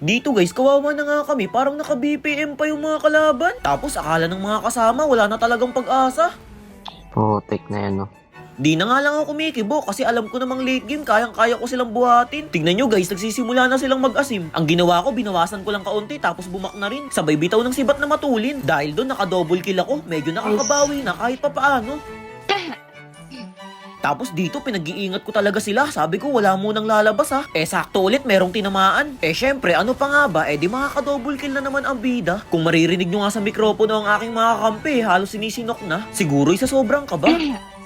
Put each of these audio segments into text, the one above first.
Dito guys, kawawa na nga kami. Parang naka-BPM pa yung mga kalaban. Tapos akala ng mga kasama, wala na talagang pag-asa. Putik na yan, no? Di na nga lang ako kumikibo kasi alam ko namang late game, kayang-kaya ko silang buhatin. Tignan nyo guys, nagsisimula na silang mag-asim. Ang ginawa ko, binawasan ko lang kaunti tapos bumak na rin. Sabay bitaw ng sibat na matulin. Dahil doon naka-double kill ako, medyo nakakabawi na kahit papaano. Tapos dito pinag-iingat ko talaga sila. Sabi ko wala munang lalabas ha. Eh sakto ulit merong tinamaan. Eh syempre ano pa nga ba? Eh di makaka-double kill na naman ang bida. Kung maririnig nyo nga sa mikropono ang aking mga kampi, halos sinisinok na. Siguro isa sobrang kaba.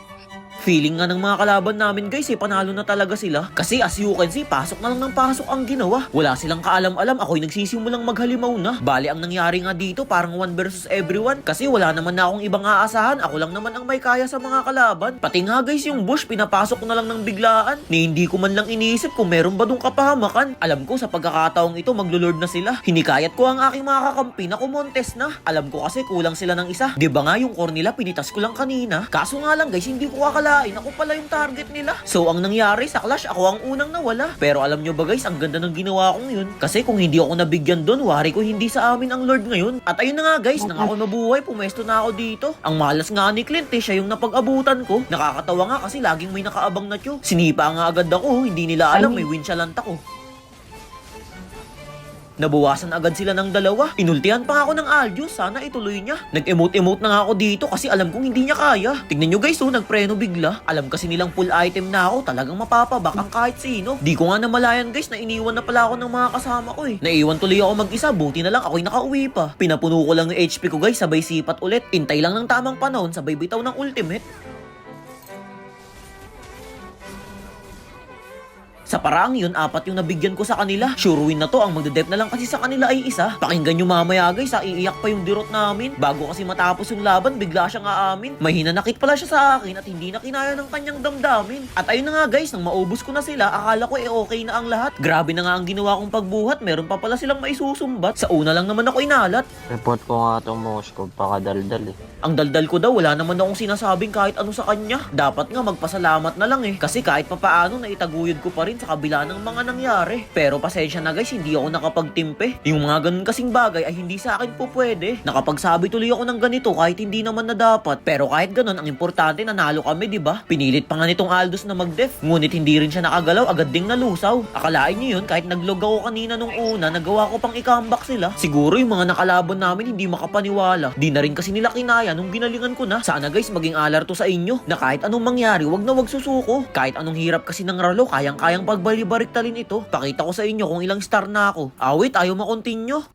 Feeling nga ng mga kalaban namin guys eh, panalo na talaga sila. Kasi as you can see, pasok na lang ng pasok ang ginawa. Wala silang kaalam-alam, ako'y nagsisimulang maghalimaw na. Bali ang nangyari nga dito, parang one versus everyone. Kasi wala naman na akong ibang aasahan, ako lang naman ang may kaya sa mga kalaban. Pati nga guys yung bush, pinapasok ko na lang ng biglaan. Ni hindi ko man lang iniisip kung meron ba dong kapahamakan. Alam ko sa pagkakataong ito, maglulord na sila. Hinikayat ko ang aking mga kakampi na kumontes na. Alam ko kasi kulang sila ng isa. ba nga yung core nila pinitas ko lang kanina? Kaso nga lang guys, hindi ko akalain ako pala yung target nila. So ang nangyari sa clash, ako ang unang nawala. Pero alam nyo ba guys, ang ganda ng ginawa kong yun. Kasi kung hindi ako nabigyan doon, wari ko hindi sa amin ang Lord ngayon. At ayun na nga guys, nang ako nabuhay, pumesto na ako dito. Ang malas nga ni Clint eh, siya yung napag-abutan ko. Nakakatawa nga kasi laging may nakaabang na tiyo. Sinipa nga agad ako, hindi nila alam may win challenge ako. Nabawasan agad sila ng dalawa. Inultihan pa ako ng Aljus. Sana ituloy niya. Nag-emote-emote na ako dito kasi alam kong hindi niya kaya. Tignan nyo guys, oh, nagpreno bigla. Alam kasi nilang full item na ako. Talagang mapapabak ang kahit sino. Di ko nga namalayan guys na iniwan na pala ako ng mga kasama ko eh. Naiwan tuloy ako mag-isa. Buti na lang ako'y nakauwi pa. Pinapuno ko lang yung HP ko guys. Sabay sipat ulit. Intay lang ng tamang panahon. Sabay bitaw ng ultimate. Sa paraang yun, apat yung nabigyan ko sa kanila. Sure win na to, ang magdedep na lang kasi sa kanila ay isa. Pakinggan nyo mamaya guys, ha, iiyak pa yung dirot namin. Bago kasi matapos yung laban, bigla siyang aamin. May hinanakit pala siya sa akin at hindi na kinaya ng kanyang damdamin. At ayun na nga guys, nang maubos ko na sila, akala ko eh okay na ang lahat. Grabe na nga ang ginawa kong pagbuhat, meron pa pala silang maisusumbat. Sa una lang naman ako inalat. Report ko nga itong Moskov, pakadaldal eh. Ang daldal ko daw, wala naman akong sinasabing kahit ano sa kanya. Dapat nga magpasalamat na lang eh. Kasi kahit papaano na itaguyod ko pa rin sa kabila ng mga nangyari. Pero pasensya na guys, hindi ako nakapagtimpe. Yung mga ganun kasing bagay ay hindi sa akin po pwede. Nakapagsabi tuloy ako ng ganito kahit hindi naman na dapat. Pero kahit ganun, ang importante nanalo kami, di ba? Pinilit pa nga nitong Aldous na mag-def. Ngunit hindi rin siya nakagalaw, agad ding nalusaw. Akalain niyo yun, kahit naglog ako kanina nung una, nagawa ko pang i-comeback sila. Siguro yung mga nakalaban namin hindi makapaniwala. Di na rin kasi nila kinaya nung ginalingan ko na. Sana guys, maging alarto sa inyo na kahit anong mangyari, wag na wag susuko. Kahit anong hirap kasi ng ralo, kayang-kayang pagbalibariktalin ito. Pakita ko sa inyo kung ilang star na ako. Awit, ayaw makontinyo.